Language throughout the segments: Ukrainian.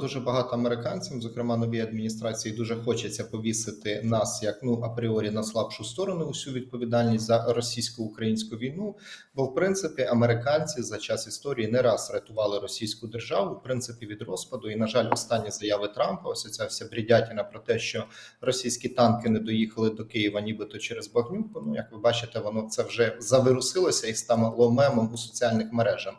дуже багато американцям, зокрема новій адміністрації, дуже хочеться повісити нас як ну апріорі на слабшу сторону усю відповідальність за російсько-українську війну. Бо в принципі американці за час історії не раз рятували російську державу, в принципі, від розпаду. І на жаль, останні заяви Трампа, ось ця вся брідятіна про те, що російські танки не доїхали до Києва, нібито через Багнюку. Ну як ви бачите, воно це вже завирусилося і стало мемом у соціальних мережах.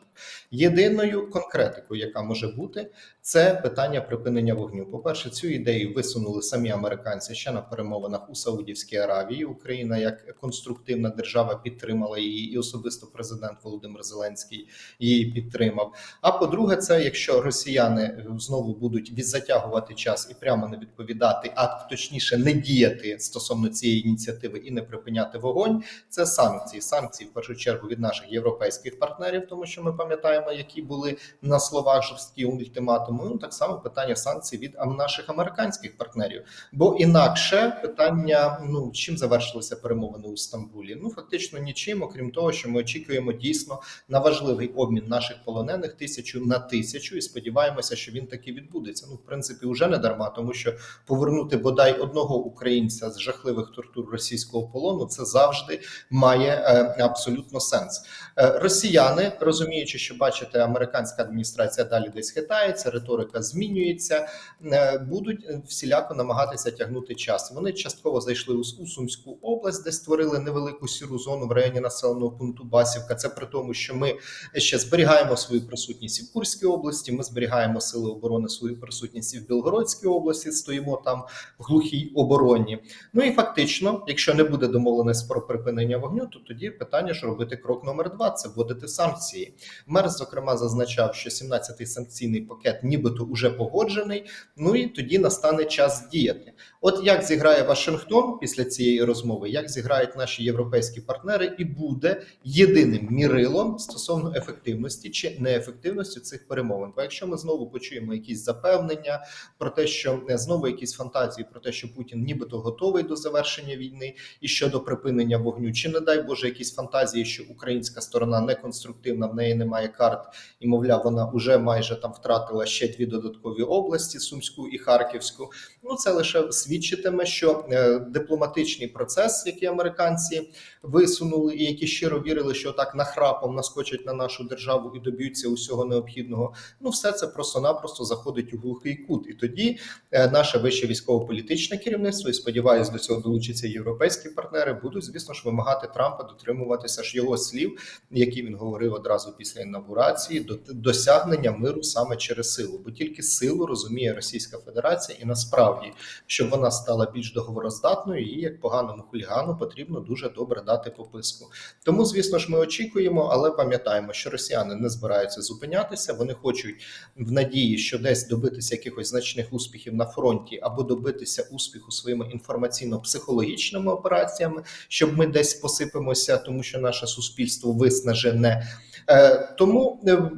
Єдиною конкретикою, яка може бути, це питання припинення вогню. По перше, цю ідею висунули самі американці ще на перемовинах у Саудівській Аравії. Україна як конструктивна держава підтримала її, і особисто президент Володимир Зеленський її підтримав. А по-друге, це якщо росіяни знову будуть відзатягувати час і прямо не відповідати, а точніше не діяти стосовно цієї ініціативи і не припиняти вогонь, це санкції. Санкції в першу чергу від наших європейських партнерів, тому що ми пам'ятаємо, які були на словах жорсткі ультиматуми. Ну так само питання санкцій від наших американських партнерів. Бо інакше питання: ну чим завершилися перемовини у Стамбулі? Ну фактично нічим, окрім того, що ми очікуємо дійсно на важливий обмін наших полонених тисячу на тисячу, і сподіваємося, що він таки відбудеться. Ну, в принципі, уже не дарма, тому що повернути бодай одного українця з жахливих тортур російського полону це завжди має е, абсолютно сенс. Е, Росіяни, розуміючи, що бачите, американська адміністрація далі десь хитається, риторика змінюється, е, будуть всіляко намагатися тягнути час. Вони частково зайшли у Сумську область, де створили невелику сіру зону в районі населеного пункту Басівка. Це при тому, що ми ще зберігаємо свою присутність і в Курській області. Ми зберігаємо сили оборони свою присутність і в Білгородській області. Стоїмо там в глухій обороні. Ну і фактично, якщо не буде домовленість про припинення вогню, то тоді питання ж робити крок номер два це вводити санкції. Мер зокрема зазначав, що 17-й санкційний пакет, нібито уже погоджений. Ну і тоді настане час діяти. От як зіграє Вашингтон після цієї розмови, як зіграють наші європейські партнери, і буде єдиним мірилом стосовно ефективності чи неефективності цих перемовин. Бо якщо ми знову почуємо якісь запевнення про те, що е, знову якісь фантазії про те, що Путін нібито готовий до завершення війни і щодо припинення вогню, чи не дай Боже, якісь фантазії, що українська сторона не конструктивна, в неї немає карт, і мовляв, вона вже майже там втратила ще дві додаткові області Сумську і Харківську. Ну це лише свідчитиме, що е, дипломатичний процес, який американці висунули, і які щиро вірили, що так нахрапом наскочать на нашу державу і доб'ються усього необхідного. Ну, все це просто-напросто заходить у глухий кут. І тоді е, наше вище військово-політичне керівництво, і сподіваюсь, до цього долучаться європейські партнери, будуть, звісно ж, вимагати Трампа дотримуватися ж його слів, які він говорив одразу після інаугурації, до досягнення миру саме через силу, бо тільки силу розуміє Російська Федерація, і насправді, щоб вона стала більш договороздатною, їй як поганому хулігану потрібно дуже добре дати пописку. Тому, звісно ж, ми очікуємо, але пам'ятаємо, що росіяни не збираються зупинятися. Вони хочуть в надії, що десь добитися якихось значних успіхів на фронті або добитися успіху своїми інформаційно-психологічними операціями, щоб ми десь посипемося, тому що наше суспільство виснажене. Е, Тому е,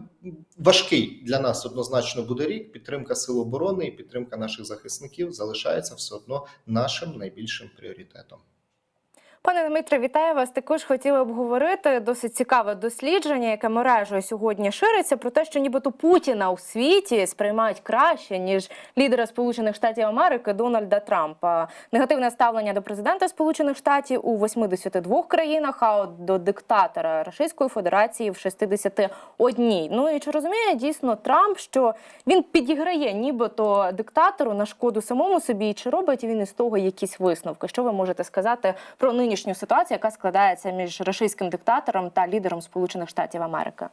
важкий для нас однозначно буде рік. Підтримка сил оборони і підтримка наших захисників залишається все одно нашим найбільшим пріоритетом. Пане Дмитре, вітаю вас. Також хотіла обговорити досить цікаве дослідження, яке мережею сьогодні шириться, про те, що нібито Путіна у світі сприймають краще ніж лідера Сполучених Штатів Америки Дональда Трампа. Негативне ставлення до президента Сполучених Штатів у 82 країнах, а от до диктатора Російської Федерації в 61. Ну і чи розуміє дійсно Трамп, що він підіграє нібито диктатору на шкоду самому собі, чи робить він із того якісь висновки? Що ви можете сказати про нинішню ситуацію, яка складається між російським диктатором та лідером Сполучених Штатів Америки?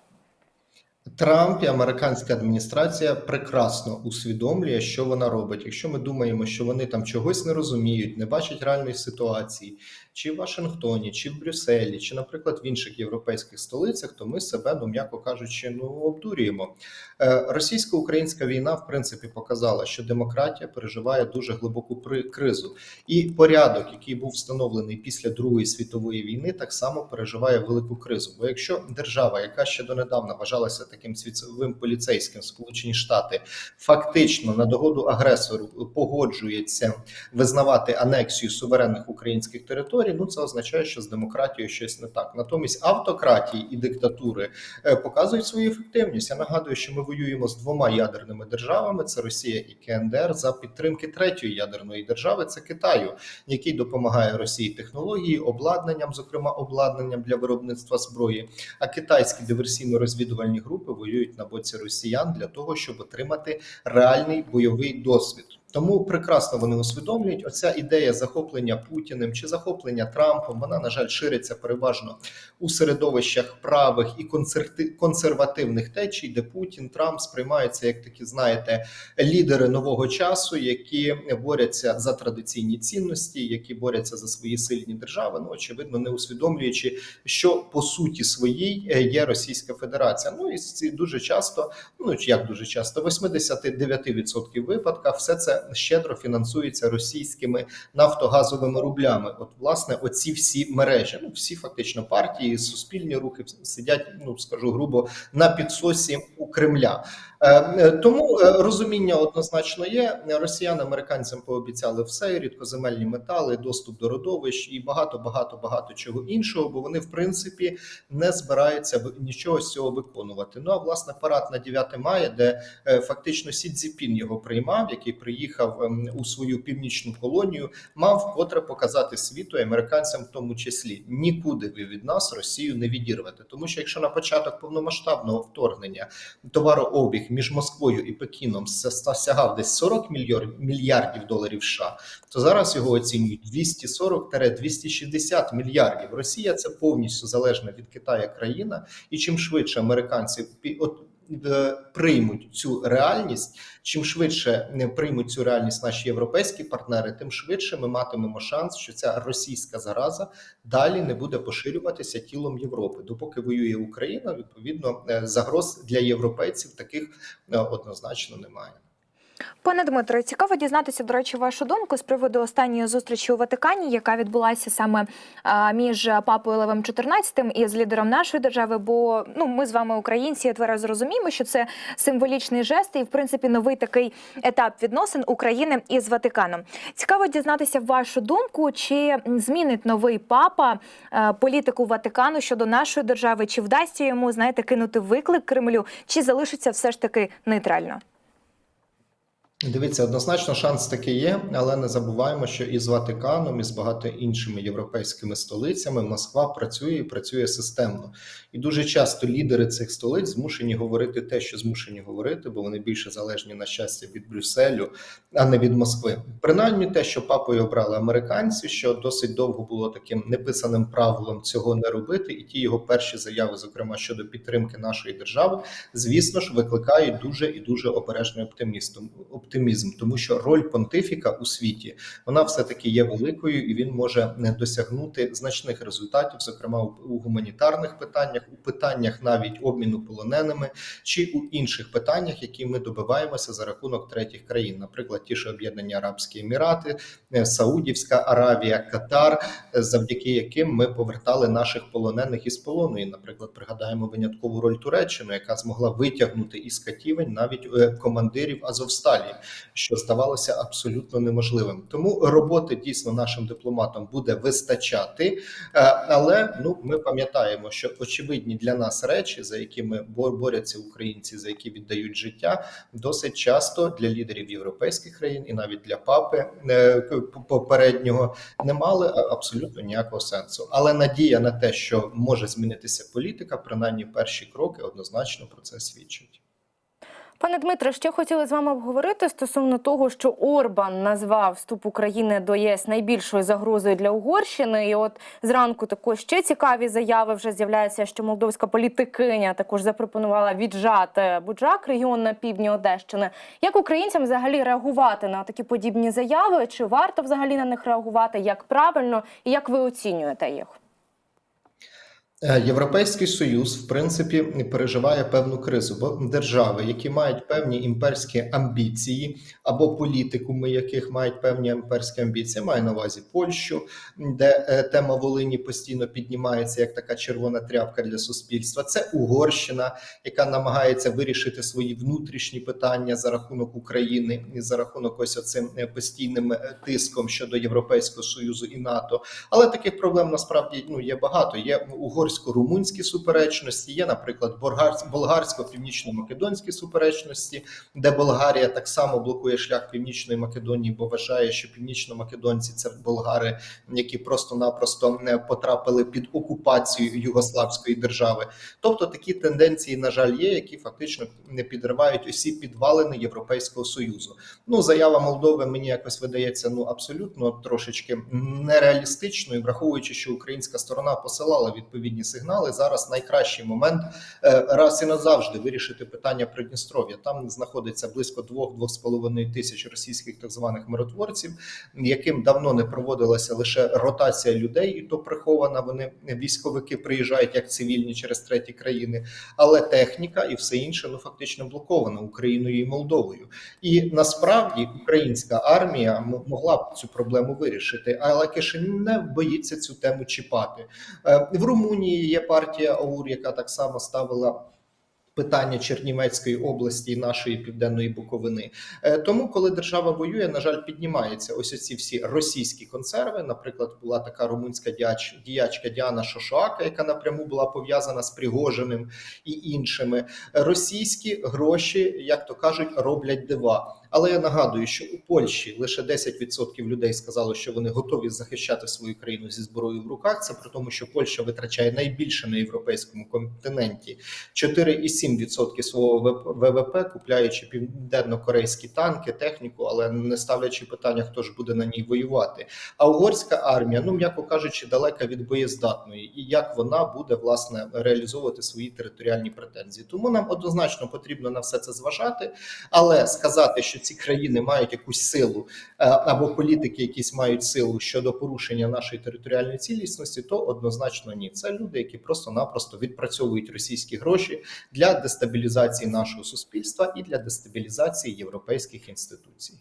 Трамп і американська адміністрація прекрасно усвідомлює, що вона робить. Якщо ми думаємо, що вони там чогось не розуміють, не бачать реальної ситуації, чи в Вашингтоні, чи в Брюсселі, чи, наприклад, в інших європейських столицях, то ми себе, ну м'яко кажучи, ну обдурюємо. Е, Російсько-українська війна, в принципі, показала, що демократія переживає дуже глибоку кризу, і порядок, який був встановлений після Другої світової війни, так само переживає велику кризу. Бо якщо держава, яка ще донедавна вважалася таким світовим поліцейським Сполучені Штати фактично на догоду агресору погоджується визнавати анексію суверенних українських територій. Ну це означає, що з демократією щось не так. Натомість автократії і диктатури е, показують свою ефективність. Я нагадую, що ми воюємо з двома ядерними державами: це Росія і КНДР за підтримки третьої ядерної держави. Це Китаю, який допомагає Росії технології, обладнанням, зокрема обладнанням для виробництва зброї. А китайські диверсійно-розвідувальні групи воюють на боці росіян для того, щоб отримати реальний бойовий досвід. Тому прекрасно вони усвідомлюють, оця ідея захоплення Путіним чи захоплення Трампом. Вона на жаль шириться переважно у середовищах правих і консервативних течій, де Путін Трамп сприймаються як такі, знаєте, лідери нового часу, які борються за традиційні цінності, які борються за свої сильні держави. Ну очевидно, не усвідомлюючи, що по суті своїй е, є Російська Федерація. Ну і дуже часто, ну як дуже часто, в 89% випадках все це щедро фінансується російськими нафтогазовими рублями. От, власне, оці всі мережі, ну всі фактично партії, суспільні рухи сидять, ну скажу грубо, на підсосі у Кремля. Е, е, Тому е, розуміння однозначно є. Росіяни американцям пообіцяли все, рідкоземельні метали, доступ до родовищ і багато, багато, багато чого іншого, бо вони в принципі не збираються нічого з цього виконувати. Ну а власне парад на 9 мая, де фактично Сі Цзіпін його приймав, який приїхав ем, у свою північну колонію, мав вкотре показати світу і американцям, в тому числі нікуди ви від нас Росію не відірвете. Тому що якщо на початок повномасштабного вторгнення товарообіг між Москвою і Пекіном сягав десь 40 мільйор- мільярдів доларів США, то зараз його оцінюють 240-260 мільярдів. Росія це повністю залежна від Китаю країна, і чим швидше американці приймуть цю реальність, чим швидше не приймуть цю реальність наші європейські партнери, тим швидше ми матимемо шанс, що ця російська зараза далі не буде поширюватися тілом Європи. Допоки воює Україна, відповідно е, загроз для європейців таких е, однозначно немає. Пане Дмитро, цікаво дізнатися, до речі, вашу думку з приводу останньої зустрічі у Ватикані, яка відбулася саме між папою Левом XIV і з лідером нашої держави. Бо ну ми з вами, українці, тверезо розуміємо, що це символічний жест і, в принципі, новий такий етап відносин України із Ватиканом. Цікаво дізнатися вашу думку, чи змінить новий папа політику Ватикану щодо нашої держави, чи вдасться йому знаєте кинути виклик Кремлю, чи залишиться все ж таки нейтрально? Дивіться, однозначно шанс такий є, але не забуваємо, що і з Ватиканом, і з багато іншими європейськими столицями Москва працює і працює системно. І дуже часто лідери цих столиць змушені говорити те, що змушені говорити, бо вони більше залежні на щастя від Брюсселю, а не від Москви. Принаймні, те, що папою обрали американці, що досить довго було таким неписаним правилом цього не робити, і ті його перші заяви, зокрема щодо підтримки нашої держави, звісно ж, викликають дуже і дуже обережний оптимізм, оптимізм, тому що роль понтифіка у світі вона все таки є великою, і він може не досягнути значних результатів, зокрема у, гуманітарних питаннях, у питаннях навіть обміну полоненими чи у інших питаннях, які ми добиваємося за рахунок третіх країн, наприклад, ті ж Об'єднані Арабські Емірати, е, Саудівська Аравія, Катар, е, завдяки яким ми повертали наших полонених із полону. І, наприклад, пригадаємо виняткову роль Туреччини, яка змогла витягнути із катівень навіть е, командирів Азовсталі, що здавалося абсолютно неможливим. Тому роботи дійсно нашим дипломатам буде вистачати, Е, але ну ми пам'ятаємо, що очевидні для нас речі, за якими бор- борються українці, за які віддають життя, досить часто для лідерів європейських країн і навіть для папи е, попереднього не мали абсолютно ніякого сенсу. Але надія на те, що може змінитися політика, принаймні перші кроки однозначно про це свідчать. Пане Дмитре, ще хотіли з вами обговорити стосовно того, що Орбан назвав вступ України до ЄС найбільшою загрозою для Угорщини. І от зранку також ще цікаві заяви вже з'являються, що молдовська політикиня також запропонувала віджати Буджак, регіон на півдні Одещини. Як українцям взагалі реагувати на такі подібні заяви? Чи варто взагалі на них реагувати? Як правильно і як ви оцінюєте їх? Е, Європейський союз, в принципі, переживає певну кризу, бо держави, які мають певні імперські амбіції, або політикуми, яких мають певні імперські амбіції, маю на увазі Польщу, де е, тема Волині постійно піднімається як така червона тряпка для суспільства. Це Угорщина, яка намагається вирішити свої внутрішні питання за рахунок України і за рахунок ось оцим е, постійним тиском щодо Європейського союзу і НАТО. Але таких проблем насправді ну є багато. Є угорсько-румунські суперечності, є, наприклад, болгарсь- болгарсько-північно-македонські суперечності, де Болгарія так само блокує шлях північної Македонії, бо вважає, що північно-македонці це болгари, які просто-напросто не потрапили під окупацію югославської держави. Тобто такі тенденції, на жаль, є, які фактично не підривають усі підвалини Європейського союзу. Ну, заява Молдови мені якось видається ну абсолютно трошечки нереалістичною, враховуючи, що українська сторона посилала відповідні сигнали. Зараз найкращий момент е, раз і назавжди вирішити питання Придністров'я. Там знаходиться близько 2-2,5 тисяч російських так званих миротворців, яким давно не проводилася лише ротація людей, і то прихована. Вони військовики приїжджають як цивільні через треті країни, але техніка і все інше ну фактично блокована Україною і Молдовою. І насправді українська армія могла б цю проблему вирішити, але Кишинів не боїться цю тему чіпати. Е, В Румунії є партія АУР, яка так само ставила. Питання Чернівецької області і нашої південної Буковини, Е, тому коли держава воює, на жаль, піднімаються ось ці всі російські консерви. Наприклад, була така румунська діяч, діячка Діана Шошоака, яка напряму була пов'язана з Пригожиним і іншими. Російські гроші, як то кажуть, роблять дива. Але я нагадую, що у Польщі лише 10% людей сказали, що вони готові захищати свою країну зі зброєю в руках. Це при тому, що Польща витрачає найбільше на європейському континенті 4,7% свого ВВП, купляючи південно-корейські танки, техніку, але не ставлячи питання, хто ж буде на ній воювати. А угорська армія, ну м'яко кажучи, далека від боєздатної, і як вона буде власне реалізовувати свої територіальні претензії. Тому нам однозначно потрібно на все це зважати, але сказати, що ці країни мають якусь силу е, або політики, якісь мають силу щодо порушення нашої територіальної цілісності, то однозначно ні. Це люди, які просто-напросто відпрацьовують російські гроші для дестабілізації нашого суспільства і для дестабілізації європейських інституцій.